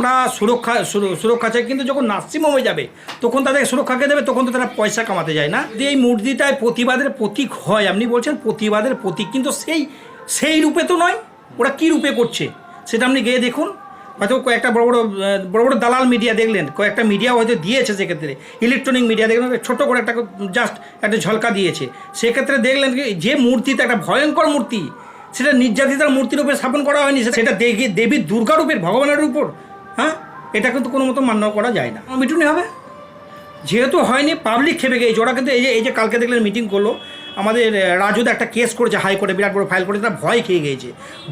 আমরা সুরক্ষা সুরক্ষা চাই, কিন্তু যখন নার্সিংহোমে যাবে, তখন তাদের সুরক্ষাকে দেবে? তখন তো তারা পয়সা কামাতে যায় না। যে এই মূর্তিটায় প্রতিবাদের প্রতীক হয়, আপনি বলছেন প্রতিবাদের প্রতীক, কিন্তু সেই সেই রূপে তো নয়। ওরা কী রূপে করছে? সেটা আপনি গিয়ে দেখুন। হয়তো কয়েকটা বড় বড় বড় বড় দালাল মিডিয়া দেখলেন। কয়েকটা মিডিয়া হয়তো দিয়েছে সেক্ষেত্রে। ইলেকট্রনিক মিডিয়া দেখলেন ছোটো করে একটা জাস্ট একটা ঝলকা দিয়েছে। সেক্ষেত্রে দেখলেন যে মূর্তিটা একটা ভয়ঙ্কর মূর্তি, সেটা নির্যাতিতার মূর্তির উপরে স্থাপন করা হয়নি, সেটা দেবী দেবী দুর্গা রূপের, ভগবানের উপর। হ্যাঁ? এটা কিন্তু কোনো মতো মান্য করা যায় না। মিটুনি হবে। যেহেতু হয়নি পাবলিক খেপে গিয়েছে ওরা কিন্তু এই যে এই যে কালকে দেখলেন মিটিং করল আমাদের রাজুদা একটা কেস করেছে হাইকোর্টে বিরাট বড় ফাইল করেছে, তারা ভয় খেয়ে গিয়েছে।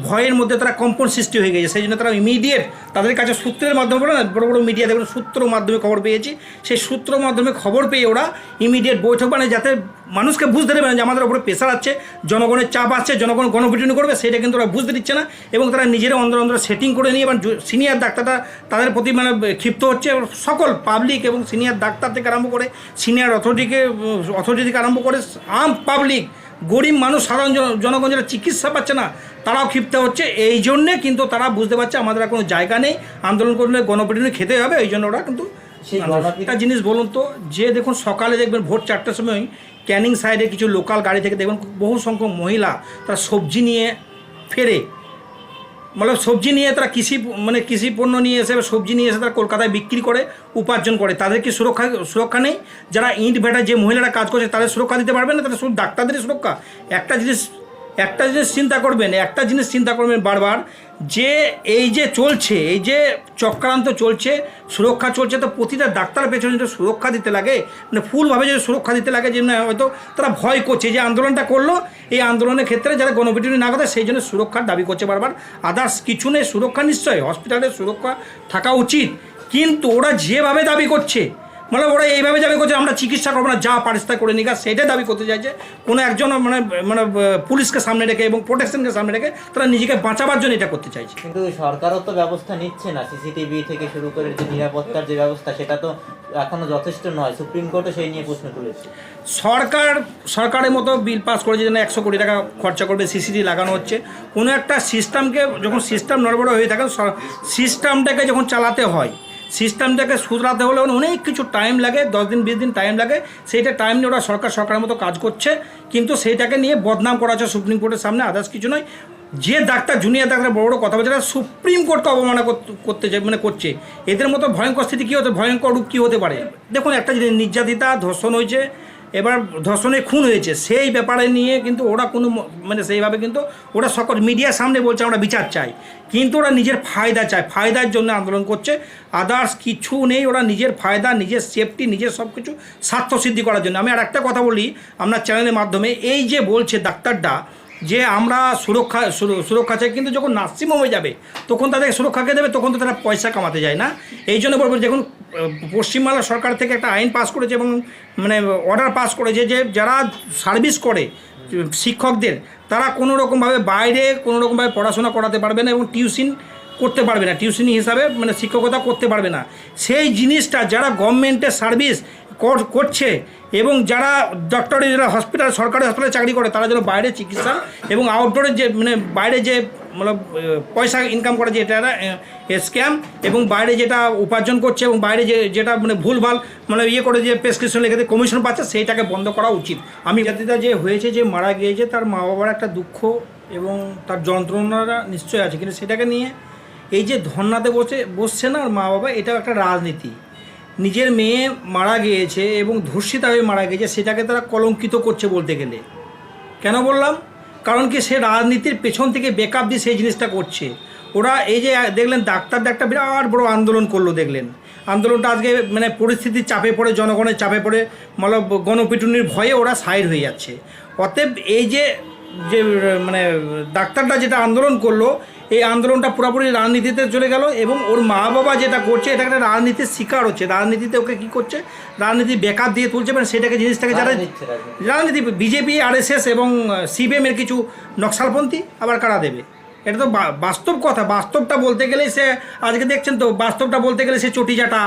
ভয়ের মধ্যে তারা কম্পন সৃষ্টি হয়ে গেছে সেই জন্য তারা ইমিডিয়েট তাদের কাছে সূত্রের মাধ্যমে বলে না, বড় বড় মিডিয়া দেখুন, সূত্র মাধ্যমে খবর পেয়েছি। সেই সূত্র মাধ্যমে খবর পেয়ে ওরা ইমিডিয়েট বৈঠক মানে যাতে মানুষকে বুঝতে দেবে না যে আমাদের উপরে প্রেশার আছে, জনগণের চাপ আসছে জনগণ গণপিটুনি করবে, সেটা কিন্তু ওরা বুঝতে দিচ্ছে না। এবং তারা নিজেরা অন্দর অন্দর সেটিং করে নিয়ে, এবং সিনিয়র ডাক্তাররা তাদের প্রতি মানে ক্ষিপ্ত হচ্ছে সকল পাবলিক এবং সিনিয়র ডাক্তার থেকে আরম্ভ করে সিনিয়র অথরিটিকে অথরিটি থেকে আরম্ভ করে, আম পাবলিক গরিব মানুষ সাধারণ জন- জনগণ যারা চিকিৎসা পাচ্ছে না তারাও ক্ষিপ্ত হচ্ছে। এই জন্যে কিন্তু তারা বুঝতে পারছে আমাদের আর কোনো জায়গা নেই। আন্দোলন করলে গণপিটুনি খেতে হবে এই জন্য ওরা কিন্তু একটা জিনিস বলুন তো যে দেখুন সকালে দেখবেন ভোর চারটার সময় ক্যানিং সাইডে কিছু লোকাল গাড়ি থেকে দেখবেন বহু সংখ্যক মহিলা তারা সবজি নিয়ে ফেরে। মানে সবজি নিয়ে তারা কৃষি মানে কৃষি পণ্য নিয়ে এসে সবজি নিয়ে এসে তারা কলকাতায় বিক্রি করে উপার্জন করে তাদের কি সুরক্ষা সুরক্ষা নেই যারা ইট ভেটা যে মহিলারা কাজ করছে তাদের সুরক্ষা দিতে পারবে না তাদের শুধু ডাক্তারদেরই সুরক্ষা একটা জিনিস একটা জিনিস চিন্তা করবেন একটা জিনিস চিন্তা করবেন বারবার যে এই যে চলছে, এই যে চক্রান্ত চলছে, সুরক্ষা চলছে, তো প্রতিটা ডাক্তার পেছনে যদি সুরক্ষা দিতে লাগে মানে ফুলভাবে যদি সুরক্ষা দিতে লাগে, যে না হয়তো তারা ভয় করছে, যে আন্দোলনটা করল এই আন্দোলনের ক্ষেত্রে যারা গণপিটুনি না করে, সেই জন্য সুরক্ষার দাবি করছে বারবার। আদার্স কিছু নেই, সুরক্ষা নিশ্চয়ই হসপিটালে সুরক্ষা থাকা উচিত। কিন্তু ওরা যেভাবে দাবি করছে মানে ওরা এইভাবে দাবি করছে আমরা চিকিৎসা করব না যা পারিস তা করে নিকা সেটাই দাবি করতে চাইছে। কোনো একজন মানে মানে পুলিশকে সামনে রেখে এবং প্রোটেকশনকে সামনে রেখে তারা নিজেকে বাঁচাবার জন্য এটা করতে চাইছে। কিন্তু সরকারও তো ব্যবস্থা নিচ্ছে না। সিসিটিভি থেকে শুরু করে যে নিরাপত্তার যে ব্যবস্থা সেটা তো এখনও যথেষ্ট নয়। সুপ্রিম কোর্টও সেই নিয়ে প্রশ্ন তুলেছে। সরকার সরকারের মতো বিল পাস করেছে যেন একশো কোটি টাকা খরচা করবে সিসিটি লাগানো হচ্ছে। কোনো একটা সিস্টেমকে যখন সিস্টেম নড়বড় হয়ে থাকে সিস্টেমটাকে যখন চালাতে হয় সিস্টেমটাকে শুধরাতে হলে অনেক কিছু টাইম লাগে, দশ দিন, বিশ দিন টাইম লাগে। সেইটা টাইম নিয়ে ওরা সরকার, সরকারের মতো কাজ করছে। কিন্তু সেইটাকে নিয়ে বদনাম করা হচ্ছে সুপ্রিম কোর্টের সামনে আদার্স কিছু নয়। যে ডাক্তার জুনিয়র ডাক্তার, বড় বড় কথা বলছে সুপ্রিম কোর্টকে অবমাননা করতে- মানে করছে। এদের মতো ভয়ঙ্কর স্থিতি কী হতে, ভয়ঙ্কর রূপ কী হতে পারে? দেখুন, একটা যদি নির্যাতিতা, ধর্ষণ হয়েছে এবার ধর্ষণে খুন হয়েছে, সেই ব্যাপারে নিয়ে কিন্তু ওরা কোনো মানে সেইভাবে কিন্তু ওরা সকল মিডিয়ার সামনে বলছে আমরা বিচার চাই। কিন্তু ওরা নিজের ফায়দা চায়, ফায়দার জন্য আন্দোলন করছে। আদার্স কিছু নেই, ওরা নিজের ফায়দা, নিজের সেফটি নিজের সব কিছু স্বার্থসিদ্ধি করার জন্য। আমি আর একটা কথা বলি, আপনার চ্যানেলের মাধ্যমে। এই যে বলছে ডাক্তারটা যে আমরা সুরক্ষা সুরক্ষা চাই, কিন্তু যখন নার্সিংহোমে যাবে, তখন তাদের সুরক্ষাকে দেবে? তখন তো তারা পয়সা কামাতে যায় না। এই জন্য বলব যখন পশ্চিমবাংলা সরকার থেকে একটা আইন পাস করেছে এবং মানে অর্ডার পাস করেছে যে যারা সার্ভিস করে, শিক্ষকদের, তারা কোনো রকমভাবে বাইরে, কোনো রকমভাবে পড়াশোনা করাতে পারবে না এবং টিউশন করতে পারবে না। টিউশনি হিসাবে মানে শিক্ষকতা করতে পারবে না। সেই জিনিসটা, যারা গভর্নমেন্টের সার্ভিস করছে এবং যারা ডক্টরি যারা হসপিটাল সরকারি হসপিটালে চাকরি করে, তারা যেন বাইরে চিকিৎসা এবং আউটডোরে যে মানে বাইরে যে মানে পয়সা ইনকাম করে যে, এটা স্ক্যাম এবং বাইরে যেটা উপার্জন করছে এবং বাইরে যে, যেটা মানে ভুলভাল মানে ইয়ে করে যে প্রেসক্রিপশন লিখে কমিশন পাচ্ছে, সেইটাকে বন্ধ করা উচিত। আমি জাতিটা যে, হয়েছে যে, মারা গিয়েছে তার মা বাবার একটা দুঃখ এবং তার যন্ত্রণাটা নিশ্চয়ই আছে কিন্তু সেটাকে নিয়ে এই যে ধর্নাতে বসে, বসছে না আর মা বাবা এটাও একটা রাজনীতি। নিজের মেয়ে মারা গিয়েছে এবং ধর্ষিতা হয়ে মারা গিয়েছে, সেটাকে তারা কলঙ্কিত করছে বলতে গেলে। কেন বললাম? কারণ কি সে রাজনীতির পেছন থেকে বেকআপ দিয়ে সেই জিনিসটা করছে। ওরা এই যে, দেখলেন ডাক্তার একটা বিরাট বড় আন্দোলন করল, দেখলেন। আন্দোলনটা আজকে মানে পরিস্থিতির চাপে পড়ে, জনগণের চাপে পড়ে মতলব গণপিটুনির ভয়ে ওরা সাইড হয়ে যাচ্ছে। অতএব এই যে যে মানে ডাক্তারটা যেটা আন্দোলন করল এই আন্দোলনটা পুরোপুরি রাজনীতিতে চলে গেল এবং ওর মা বাবা যেটা করছে এটা একটা রাজনীতির শিকার হচ্ছে। রাজনীতিতে ওকে কী করছে? রাজনীতি বেকার দিয়ে তুলছে মানে সেটাকে জিনিসটাকে যারা রাজনীতি, বিজেপি আরএসএস এবং সিপিএমের কিছু নকশালপন্থী আবার কারা দেবে? এটা তো বাস্তব কথা। বাস্তবটা বলতে গেলে সে আজকে দেখছেন তো বাস্তবটা বলতে গেলে সে চটিজাটা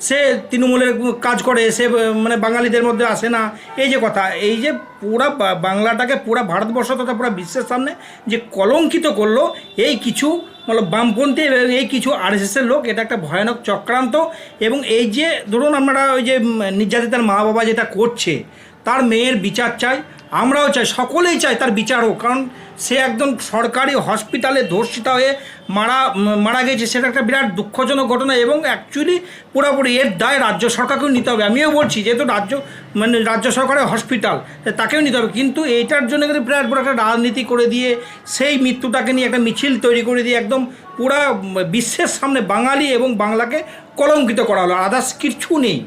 সে তৃণমূলের কাজ করে, সে মানে বাঙালিদের মধ্যে আসে না। এই যে কথা, এই যে পুরা বাংলাটাকে পুরা ভারতবর্ষ তথা পুরো বিশ্বের সামনে যে কলঙ্কিত করল, এই কিছু মানে বামপন্থী এবং এই কিছু আরএসএসের লোক, এটা একটা ভয়ানক চক্রান্ত। এবং এই যে, ধরুন আমরা ওই যে নির্যাতিতার মা বাবা যেটা করছে তার মেয়ের বিচার চাই, আমরাও চাই, সকলেই চাই তার বিচার হোক। কারণ সে একজন সরকারি হসপিটালে ধর্ষিতা হয়ে মারা মারা গেছে সেটা একটা বিরাট দুঃখজনক ঘটনা এবং অ্যাকচুয়ালি পুরোপুরি এর দায় রাজ্য সরকারকেও নিতে হবে। আমিও বলছি, যেহেতু রাজ্য মানে রাজ্য সরকারের হসপিটাল তাকেও নিতে হবে। কিন্তু এইটার জন্য কিন্তু বিরাট বড় একটা রাজনীতি করে দিয়ে, সেই মৃত্যুটাকে নিয়ে একটা মিছিল তৈরি করে দিয়ে একদম পুরা বিশ্বের সামনে বাঙালি এবং বাংলাকে কলঙ্কিত করা হলো। আদার্স কিচ্ছু নেই।